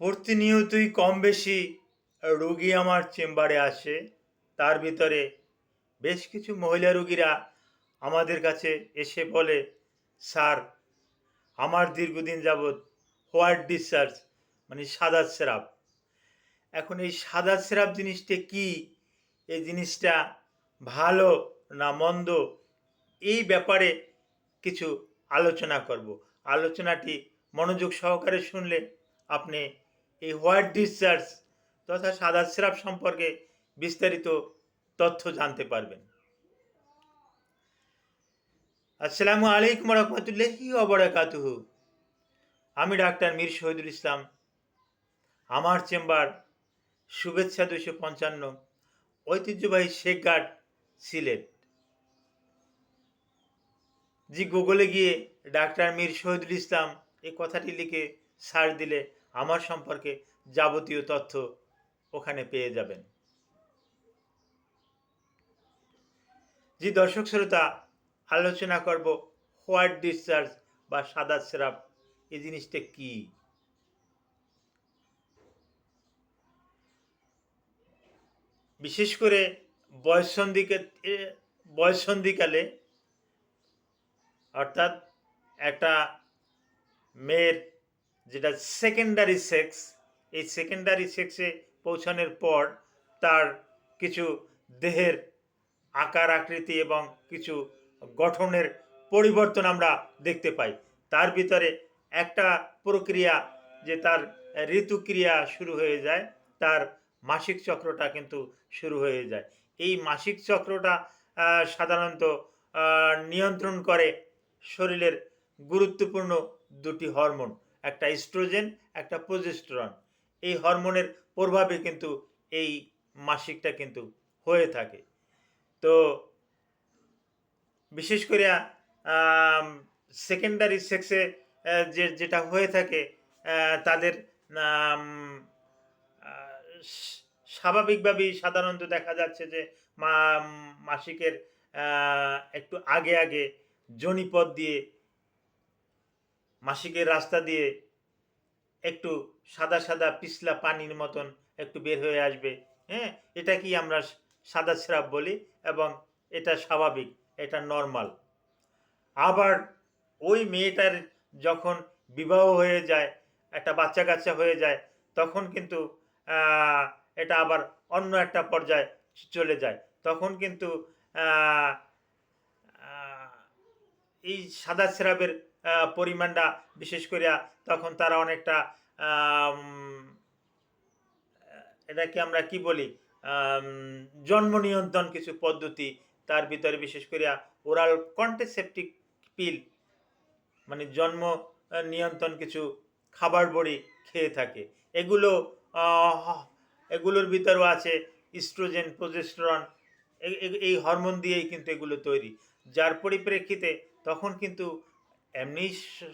প্রতিনিয়তই কম বেশি রোগী আমার চেম্বারে আসে। তার ভিতরে বেশ কিছু মহিলা রোগীরা আমাদের কাছে এসে বলে, স্যার, আমার দীর্ঘদিন যাবৎ হোয়াইট ডিসচার্জ মানে সাদা স্রাব এখন এই সাদা স্রাব জিনিসটা কি? এই জিনিসটা ভালো না মন্দ? এই ব্যাপারে কিছু আলোচনা করব। আলোচনাটি মনোযোগ সহকারে শুনলে আপনি এই হোয়াইট ডিসচার্জ তথা সাদা স্রাব সম্পর্কে বিস্তারিত তথ্য জানতে পারবেন। আসসালামু আলাইকুম রহমতুল্লাহি অবরাকাতুহু আমি ডাক্তার মীর শহীদুল ইসলাম। আমার চেম্বার শুভেচ্ছা দুশো পঞ্চান্ন ঐতিহ্যবাহী শেখঘাট সিলেট। জি, গুগলে গিয়ে ডাক্তার মীর শহীদুল ইসলাম এই কথাটি লিখে সার্চ দিলে আমার সম্পর্কে যাবতীয় তথ্য ওখানে পেয়ে যাবেন। জি দর্শক শ্রোতা, আলোচনা করব হোয়াইট ডিসচার্জ বা সাদা স্রাব, এই জিনিসটা কি? বিশেষ করে বয়সন্ধিকে বয়সন্ধিকালে, অর্থাৎ একটা মেয়ের যেটা সেকেন্ডারি সেক্স এই সেকেন্ডারি সেক্সে পৌঁছানোর পর তার কিছু দেহের আকার, আকৃতি এবং কিছু গঠনের পরিবর্তন আমরা দেখতে পাই। তার ভিতরে একটা প্রক্রিয়া যে তার ঋতুক্রিয়া শুরু হয়ে যায়, তার মাসিক চক্রটা কিন্তু শুরু হয়ে যায়। এই মাসিক চক্রটা সাধারণত নিয়ন্ত্রণ করে শরীরের গুরুত্বপূর্ণ দুটি হরমোন। একটা ইস্ট্রোজেন একটা প্রজেস্টেরন এই হরমোনের প্রভাবে কিন্তু এই মাসিকটা কিন্তু হয়ে থাকে। তো বিশেষ করে সেকেন্ডারি সেক্সে যে, যেটা হয়ে থাকে তাদের স্বাভাবিকভাবেই সাধারণত দেখা যাচ্ছে যে মাসিকের একটু আগে আগে, জনিপথ দিয়ে মাসিকের রাস্তা দিয়ে একটু সাদা সাদা পিছলা পানির মতন একটু বের হয়ে আসবে। হ্যাঁ এটা কি আমরা সাদা স্রাব বলি? এবং এটা স্বাভাবিক, এটা নর্মাল। আবার ওই মেয়েটার যখন বিবাহ হয়ে যায়, একটা বাচ্চা কাচ্চা হয়ে যায়, তখন কিন্তু এটা আবার অন্য একটা পর্যায়ে চলে যায়। তখন কিন্তু এই সাদা স্রাবের পরিমাণটা বিশেষ করিয়া তখন তারা অনেকটা এটাকে আমরা কি বলি জন্ম নিয়ন্ত্রণ কিছু পদ্ধতি তার ভিতরে বিশেষ করিয়া ওরাল কন্টেসেপটিক পিল মানে জন্ম নিয়ন্ত্রণ কিছু খাবার বড়ি খেয়ে থাকে। এগুলো এগুলোর ভিতরেও আছে ইস্ট্রোজেন প্রজেস্টেরন এই- হরমোন দিয়েই কিন্তু এগুলো তৈরি। যার পরিপ্রেক্ষিতে তখন কিন্তু এমনি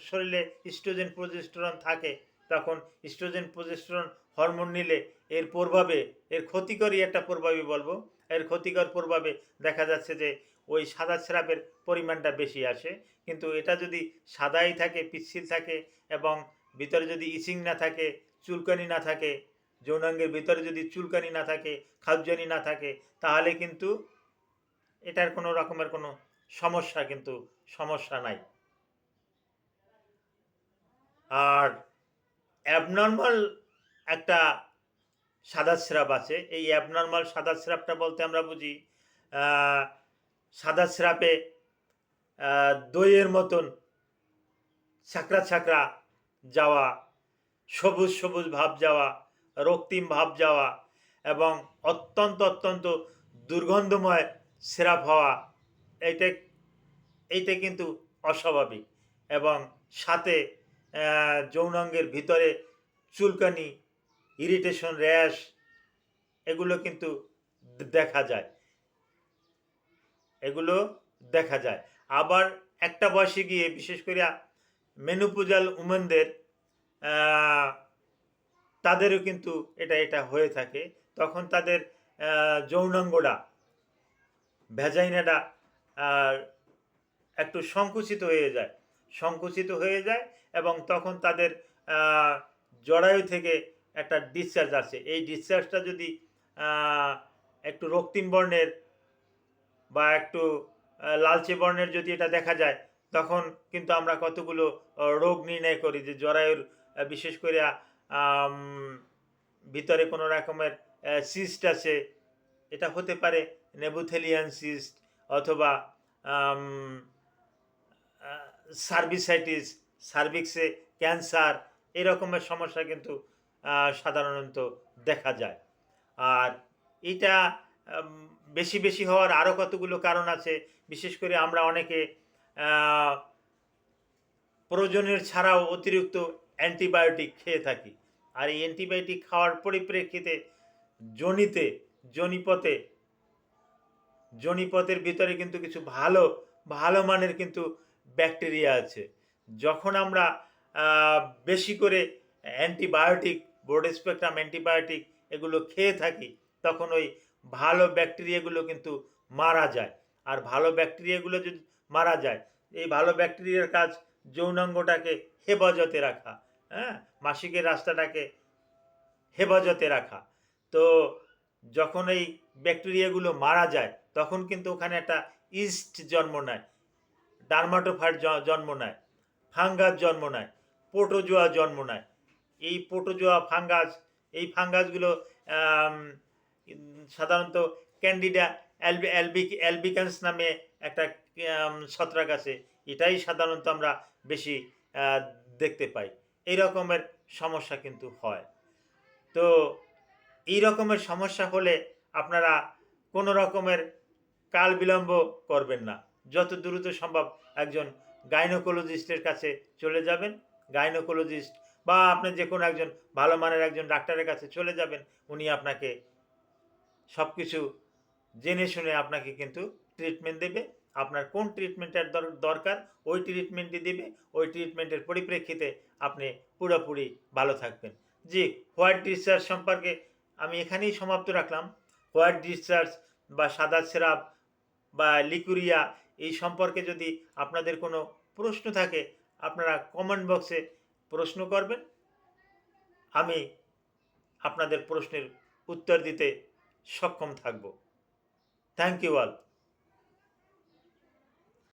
শরীরে স্ট্রোজেন প্রজেস্টেরন থাকে, তখন স্ট্রোজেন প্রজেস্টেরন হরমোন নিলে এর প্রভাবে, এর ক্ষতিকরই একটা প্রভাবই বলব। এর ক্ষতিকর প্রভাবে দেখা যাচ্ছে যে, ওই সাদা স্রাবের পরিমাণটা বেশি আসে। কিন্তু এটা যদি সাদাই থাকে, পিচ্ছিল থাকে এবং ভিতরে যদি ইচিং না থাকে, চুলকানি না থাকে, যৌনাঙ্গের ভিতরে যদি চুলকানি না থাকে খাদ্যানি না থাকে, তাহলে কিন্তু এটার কোনো রকমের কোনো সমস্যা কিন্তু, সমস্যা নাই। আর অ্যাবনর্মাল একটা সাদা স্রাব আছে। এই অ্যাবনর্মাল সাদা স্রাবটা বলতে আমরা বুঝি সাদা স্রাবে দইয়ের মতন ছাকরা ছাকরা যাওয়া, সবুজ সবুজ ভাব যাওয়া, রক্তিম ভাব যাওয়া এবং অত্যন্ত অত্যন্ত দুর্গন্ধময় স্রাব হওয়া, এইটা এইটা কিন্তু অস্বাভাবিক এবং সাথে যৌনাঙ্গের ভিতরে চুলকানি ইরিটেশন র্যাশ এগুলো কিন্তু দেখা যায়। এগুলো দেখা যায়। আবার একটা বয়সে গিয়ে বিশেষ করে মেনুপুজাল উমেনদের তাদেরও কিন্তু এটা এটা হয়ে থাকে। তখন তাদের যৌনাঙ্গটা ভেজাইনাটা একটু সংকুচিত হয়ে যায়। সংকুচিত হয়ে যায় এবং তখন তাদের জরায়ু থেকে একটা ডিসচার্জ আসে। এই ডিসচার্জটা যদি একটু রক্তিম বর্ণের বা একটু লালচে বর্ণের যদি এটা দেখা যায়, তখন কিন্তু আমরা কতগুলো রোগ নির্ণয় করি যে জরায়ুর বিশেষ করে ভিতরে কোনো রকমের সিস্ট আছে। এটা হতে পারে নেবুথেলিয়ান সিস্ট অথবা সার্ভিসাইটিস সার্ভিক্সে ক্যান্সার, এই রকমের সমস্যা কিন্তু সাধারণত দেখা যায়। আর এটা বেশি বেশি হওয়ার আরও কতগুলো কারণ আছে, বিশেষ করে আমরা অনেকে প্রয়োজনের ছাড়াও অতিরিক্ত অ্যান্টিবায়োটিক খেয়ে থাকি। আর এই অ্যান্টিবায়োটিক খাওয়ার পরিপ্রেক্ষিতে জনিতে, জনিপথে, জনিপথের ভিতরে কিন্তু কিছু ভালো ভালো মানের কিন্তু ব্যাকটেরিয়া আছে। যখন আমরা বেশি করে অ্যান্টিবায়োটিক, বোর্ড স্পেকট্রাম অ্যান্টিবায়োটিক এগুলো খেয়ে থাকি, তখন ওই ভালো ব্যাকটেরিয়াগুলো কিন্তু মারা যায়। আর ভালো ব্যাকটেরিয়াগুলো যদি মারা যায়, এই ভালো ব্যাকটেরিয়ার কাজ যৌনাঙ্গটাকে হেফাজতে রাখা হ্যাঁ? মাসিকের রাস্তাটাকে হেফাজতে রাখা। তো যখন এই ব্যাকটেরিয়াগুলো মারা যায়, তখন কিন্তু ওখানে একটা ইস্ট জন্ম নেয়, ডার্মাটোফাইট জন্ম নেয়। ফাঙ্গাস জন্ম নেয়, পোটোজোয়া জন্ম নেয়। এই পোটোজোয়া ফাঙ্গাস, এই ফাঙ্গাসগুলো সাধারণত ক্যান্ডিডা অ্যালবি অ্যালবিক অ্যালবিকান্স নামে একটা ছত্রাক আছে। এটাই সাধারণত আমরা বেশি দেখতে পাই। এই রকমের সমস্যা কিন্তু হয়। তো এই রকমের সমস্যা হলে আপনারা কোনো রকমের কাল বিলম্ব করবেন না। যত দ্রুত সম্ভব একজন গাইনোকোলজিস্টের কাছে চলে যাবেন। গাইনোকোলজিস্ট বা আপনি যে কোনো একজন ভালো মানের একজন ডাক্তারের কাছে চলে যাবেন, উনি আপনাকে সব কিছু জেনে শুনে আপনাকে কিন্তু ট্রিটমেন্ট দেবে। আপনার কোন ট্রিটমেন্টের দর- দরকার, ওই ট্রিটমেন্টই দেবে। ওই ট্রিটমেন্টের পরিপ্রেক্ষিতে আপনি পুরোপুরি ভালো থাকবেন। জি, হোয়াইট ডিসচার্জ সম্পর্কে আমি এখানেই সমাপ্ত রাখলাম। হোয়াইট ডিসচার্জ বা সাদা সেরাপ বা লিকুরিয়া এই সম্পর্কে যদি আপনাদের কোনো প্রশ্ন থাকে, আপনারা কমেন্ট বক্সে প্রশ্ন করবেন। আমি আপনাদের প্রশ্নের উত্তর দিতে সক্ষম থাকব। Thank you all